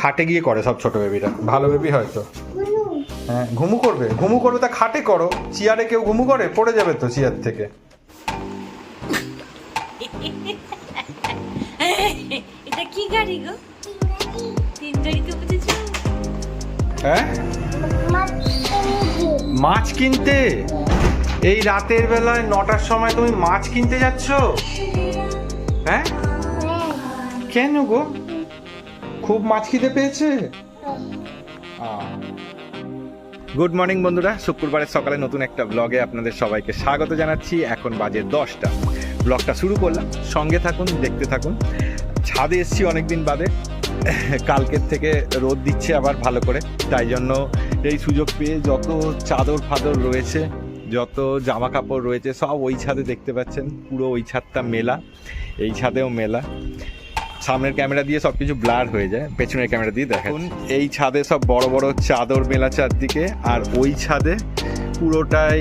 খাটে গিয়ে করে সব ছোট বেবিরা। ভালো বেবি হয়তো। হ্যাঁ ঘুমু করবে। ঘুমু করবে তা খাটে করো। চেয়ারে কেউ ঘুমু করে? পড়ে যাবে তো চেয়ার থেকে। এটা কি গাড়ি গো? তিন গাড়িতে বুঝেছ? হ্যাঁ? মাছ কিনতে? এই রাতের বেলায় নটার সময় তুমি মাছ কিনতে যাচ্ছ? হ্যাঁ? কেন গো? খুব মাছ খিদে পেয়েছে? গুড মর্নিং বন্ধুরা। শুক্রবারের সকালে নতুন একটা ব্লগে আপনাদের সবাইকে স্বাগত জানাচ্ছি। এখন বাজে দশটা। ব্লগটা শুরু করলাম। সঙ্গে থাকুন, দেখতে থাকুন। ছাদে এসছি অনেকদিন বাদে। কালকের থেকে রোদ দিচ্ছে আবার ভালো করে। তাই জন্য এই সুযোগ পেয়ে যত চাদর ফাদর রয়েছে, যত জামা কাপড় রয়েছে, সব ওই ছাদে দেখতে পাচ্ছেন। পুরো ওই ছাদটা মেলা। এই ছাদেও মেলা। সামনের ক্যামেরা দিয়ে সব কিছু ব্লার হয়ে যায় পেছনের ক্যামেরা দিয়ে দেখুন এই ছাদে সব বড় বড় চাদর মেলা চারদিকে আর ওই ছাদে পুরোটাই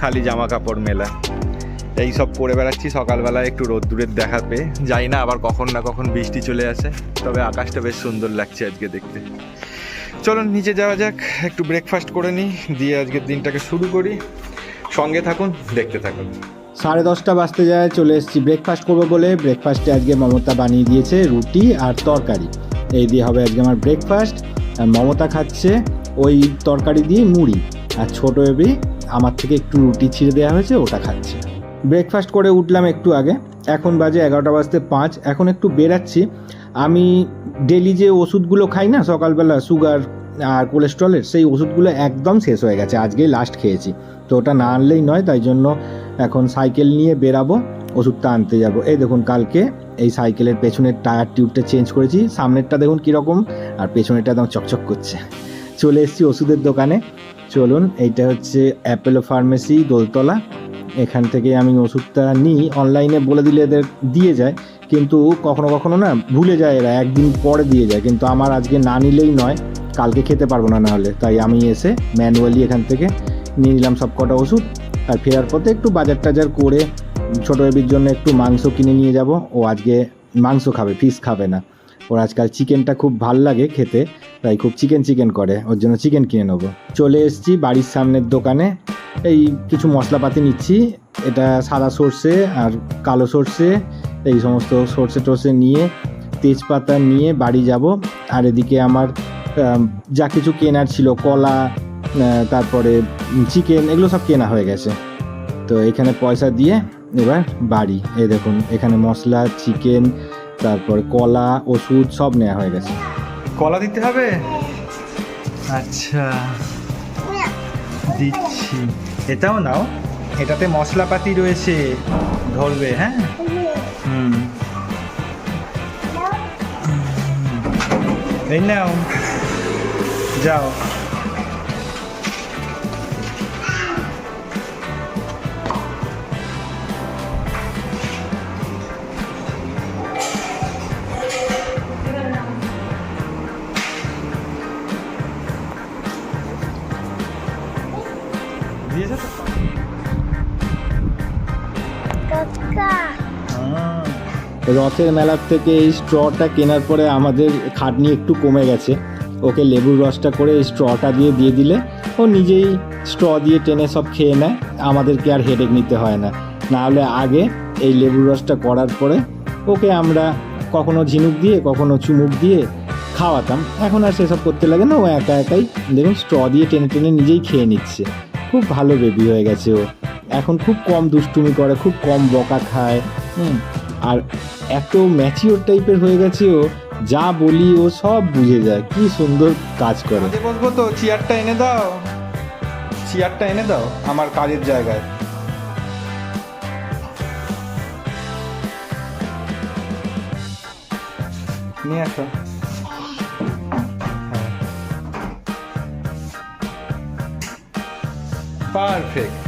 খালি জামা কাপড় মেলা। এই সব করে বেড়াচ্ছি সকালবেলায় একটু রোদ্দুরের দেখা পেয়ে। যাই না আবার কখন না কখন বৃষ্টি চলে আসে তবে আকাশটা বেশ সুন্দর লাগছে আজকে দেখতে। চলুন নিচে যাওয়া যাক একটু ব্রেকফাস্ট করে নিই দিয়ে আজকের দিনটাকে শুরু করি। সঙ্গে থাকুন দেখতে থাকুন। সাড়ে দশটা বাজতে যায়, চলে এসেছি। ব্রেকফাস্ট করব বলে। ব্রেকফাস্টে আজকে মমতা বানিয়ে দিয়েছে রুটি আর তরকারি। এই দিয়ে হবে আজকে আমার ব্রেকফাস্ট আর মমতা খাচ্ছে ওই তরকারি দিয়ে মুড়ি। আর ছোটো এবি আমার থেকে একটু রুটি ছিঁড়ে দেওয়া হয়েছে, ওটা খাচ্ছে। ব্রেকফাস্ট করে উঠলাম একটু আগে। এখন বাজে এগারোটা বাজতে পাঁচ। এখন একটু বেরাচ্ছি। আমি ডেলি যে ওষুধগুলো খাই না, সকালবেলা সুগার আর কোলেস্ট্রলের সেই ওষুধগুলো একদম শেষ হয়ে গেছে। আজকেই লাস্ট খেয়েছি। তো ওটা না আনলেই নয়, তাই জন্য এখন সাইকেল নিয়ে বেরাবো, ওষুধটা আনতে যাব। এই দেখুন, কালকে এই সাইকেলের পেছনের টায়ার টিউবটা চেঞ্জ করেছি, সামনেরটা দেখুন কীরকম, আর পেছনেরটা একদম চকচক করছে। চলে এসেছি ওষুধের দোকানে। চলুন, এইটা হচ্ছে অ্যাপেলো ফার্মেসি দোলতলা। এখান থেকে আমি ওষুধটা নিই, অনলাইনে বলে দিলে এদের দিয়ে যায়, কিন্তু কখনো কখনো না ভুলে যায় এরা, একদিন পরে দিয়ে যায়, কিন্তু আমার আজকে না নিলেই নয়, কালকে খেতে পারব না নাহলে। তাই আমি এসে ম্যানুয়ালি এখান থেকে নিয়ে নিলাম সব কটা ওষুধ। আর ফেরার পথে একটু বাজার টাজার করে ছোটো বেবির জন্য একটু মাংস কিনে নিয়ে যাব। ও আজকে মাংস খাবে ফিশ খাবে না। ওর আজকাল চিকেনটা খুব ভালো লাগে খেতে, তাই খুব চিকেন চিকেন করে। ওর জন্য চিকেন কিনে নেব। চলে এসেছি বাড়ির সামনের দোকানে। এই কিছু মশলাপাতি নিচ্ছি। এটা সাদা সর্ষে আর কালো সর্ষে, এই সমস্ত সর্ষে টর্ষে নিয়ে তেজপাতা নিয়ে বাড়ি যাব। আর এদিকে আমার যা কিছু কেনার ছিল, কলা তারপরে চিকেন এগুলো সব কেনা হয়ে গেছে। তো এখানে পয়সা দিয়ে এবার বাড়ি। এ দেখুন, এখানে মশলা চিকেন তারপর কলা, ওষুধ সব নেওয়া হয়ে গেছে। কলা দিতে হবে? আচ্ছা। দিচ্ছি। এটাও নাও। এটাতে মশলাপাতি রয়েছে। ধরবে হ্যাঁ? হুম। এই নাও। যাও। রথের মেলার থেকে এই স্ট্রটা কেনার পরে আমাদের খাটনি একটু কমে গেছে। ওকে লেবুর রসটা করে এই স্ট্রটা দিয়ে দিয়ে দিলে ও নিজেই স্ট্র দিয়ে টেনে সব খেয়ে নেয়, আমাদেরকে আর হেডেক নিতে হয় না। নাহলে আগে এই লেবুর রসটা করার পরে ওকে আমরা কখনো ঝিনুক দিয়ে, কখনো চুমুক দিয়ে খাওয়াতাম। এখন আর সেসব করতে লাগে না, ও একা একাই দেখুন স্ট্র দিয়ে টেনে টেনে নিজেই খেয়ে নিচ্ছে। খুব ভালো বেবি হয়ে গেছে ও। এখন খুব কম দুষ্টুমি করে, খুব কম বকা খায়। হুম। আর এত ম্যাচিওর টাইপের হয়ে গেছে ও, যা বলি ও সব বুঝে যায়। কি সুন্দর কাজ করে। বসবো তো চেয়ারটা এনে দাও। চেয়ারটা এনে দাও, আমার কাজের জায়গায়। নিয়ে আসো। পারফেক্ট হ্যাঁ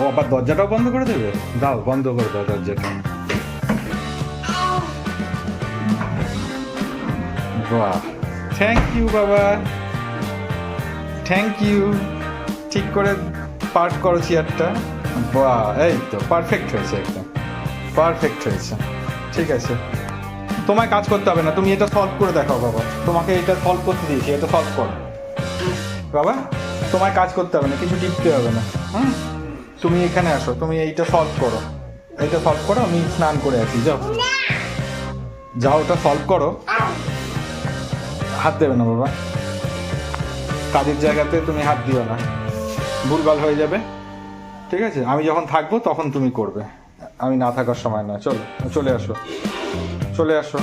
ও, আবার দরজাটাও বন্ধ করে দেবে? দাও, বন্ধ করে দাও দরজাটা। বাহ। থ্যাংক ইউ বাবা। থ্যাংক ইউ ঠিক করে পার্ট করো চেয়ারটা। বাহ, এই তো পারফেক্ট হয়েছে একদম। পারফেক্ট হয়েছে। ঠিক আছে। তোমায় কাজ করতে হবে না, তুমি এটা সলভ করে দেখাও, বাবা। তোমাকে এটা সলভ করতে দিয়েছি, এটা সলভ করো। বাবা, তোমায় কাজ করতে হবে না, কিছু টিপতে হবে না। হুম? তুমি এখানে আসো, তুমি এইটা সলভ করো। এইটা সলভ করো, আমি স্নান করে আছি যাও। যাও, ওটা সলভ করো। হাত দেবে না বাবা। কাজের জায়গাতে তুমি হাত দিও না। ভুলভাল হয়ে যাবে। ঠিক আছে? আমি যখন থাকব, তখন তুমি করবে। আমি না থাকার সময় না চলো, চলে আসো। চলে আসো।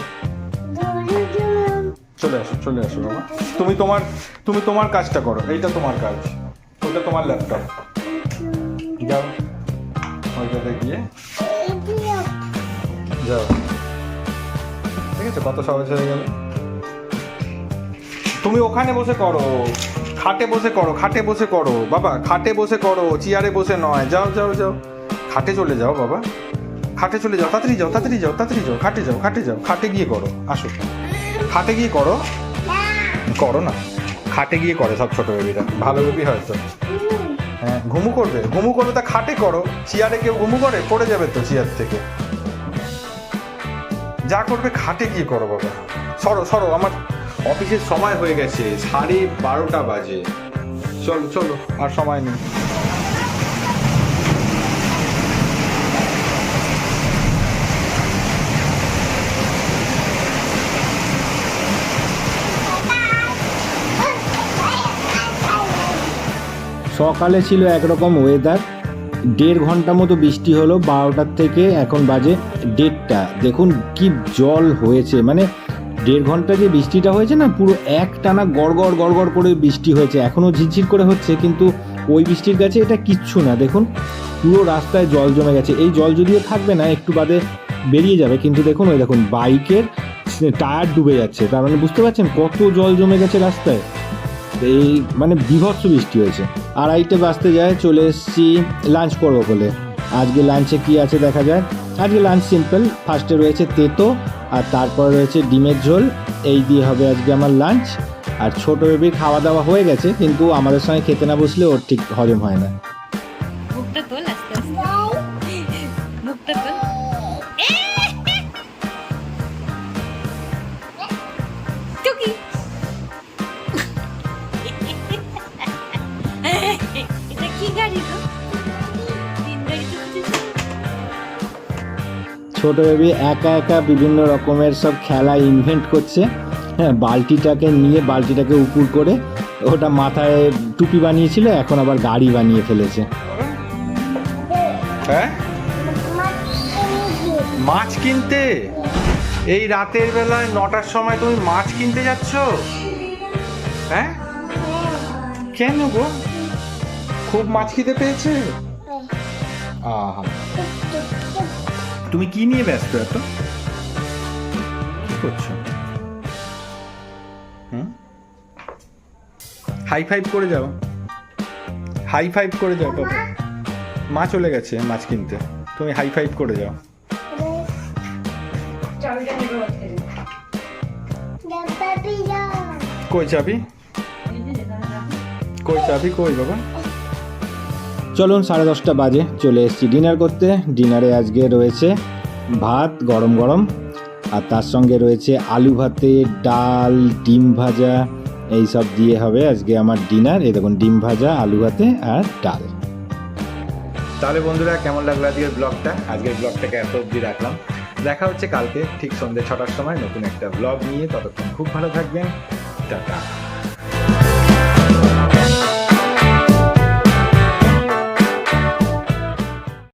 চলে আসো চলে আসো বাবা। তুমি তোমার তুমি তোমার কাজটা করো। এইটা তোমার কাজ। ওটা তোমার ল্যাপটপ যাও। গিয়ে। যাও। ঠিক আছে, কত সহজ হয়ে গেল। তুমি ওখানে বসে করো। খাটে বসে করো, খাটে বসে করো। বাবা, খাটে বসে করো, চেয়ারে বসে নয়। যাও যাও যাও। খাটে চলে যাও, বাবা। খাটে চলে যাও, তাড়াতাড়ি যাও তাড়াতাড়ি যাও তাড়াতাড়ি যাও। খাটে যাও খাটে যাও। খাটে গিয়ে করো। আসো। খাটে গিয়ে করো। করো না। খাটে গিয়ে করে সব ছোট বেবিরা ভালো বেবি হয়তো হ্যাঁ ঘুমু করবে। ঘুমু করবে তা খাটে করো। চেয়ারে কেউ ঘুমু করে? পড়ে যাবে তো চেয়ার থেকে। যা করবে খাটে গিয়ে করো বাবা। সরো সরো, আমার অফিসের সময় হয়ে গেছে। সাড়ে বারোটা বাজে। চলো চলো, আর সময় নেই। সকালে ছিল একরকম ওয়েদার দেড় ঘণ্টা মতো বৃষ্টি হলো, বারোটার থেকে এখন বাজে দেড়টা। দেখুন কি জল হয়েছে মানে দেড় ঘণ্টা যে বৃষ্টিটা হয়েছে না, পুরো এক টানা গড়গড় গড়গড় করে বৃষ্টি হয়েছে। এখনও ঝিরঝির করে হচ্ছে, কিন্তু ওই বৃষ্টির কাছে এটা কিচ্ছু না। দেখুন, পুরো রাস্তায় জল জমে গেছে। এই জল যদিও থাকবে না, একটু বাদে বেরিয়ে যাবে, কিন্তু দেখুন ওই দেখুন, বাইকের টায়ার ডুবে যাচ্ছে। তার মানে বুঝতে পারছেন কত জল জমে গেছে রাস্তায়? এই মানে বিভৎস বৃষ্টি হয়েছে। আড়াইটে বাঁচতে যায়, চলে এসেছি লাঞ্চ করব বলে। আজকে লাঞ্চে কি আছে দেখা যায় আজকে লাঞ্চ সিম্পল ফার্স্টে রয়েছে তেতো, আর তারপর রয়েছে ডিমের ঝোল। এই দিয়ে হবে আজকে আমার লাঞ্চ। আর ছোটো বেবির খাওয়া দাওয়া হয়ে গেছে, কিন্তু আমাদের সঙ্গে খেতে না বসলে ওর ঠিক হজম হয় না। ছোট বেবি একা একা বিভিন্ন রকমের সব খেলা ইনভেন্ট করছে। হ্যাঁ বালতিটাকে নিয়ে বালতিটাকে উপুর করে ওটা মাথায় টুপি বানিয়েছিল এখন আবার গাড়ি বানিয়ে ফেলেছে। হ্যাঁ? মাছ কিনতে? এই রাতের বেলায় নটার সময় তুমি মাছ কিনতে যাচ্ছ? হ্যাঁ? কেন গো? খুব মাছ খেতে পেয়েছে? আহা। তুমি কি নিয়ে ব্যস্ত এত? কি করছ? হুম? হাই ফাইভ করে যাও। হাই ফাইভ করে যাও বাবা। মা চলে গেছে মাছ কিনতে। তুমি হাই ফাইভ করে যাও। কই চাবি? কই চাবি কই বাবা? চলুন সাড়ে দশটা বাজে চলে এসেছি ডিনার করতে। ডিনারে আজকে রয়েছে ভাত, গরম গরম, আর তার সঙ্গে রয়েছে আলু ভাতে, ডাল, ডিম ভাজা, এই সব দিয়ে হবে আজকে আমার ডিনার। এই দেখুন, ডিম ভাজা, আলু ভাতে আর ডাল। তাহলে বন্ধুরা, কেমন লাগল আজকের ব্লগটা? আজকের ব্লগটাকে এত অবধি রাখলাম। দেখা হচ্ছে কালকে, ঠিক সন্ধ্যে ছটার সময় নতুন একটা ব্লগ নিয়ে। ততক্ষণ খুব ভালো থাকবেন। টাটা।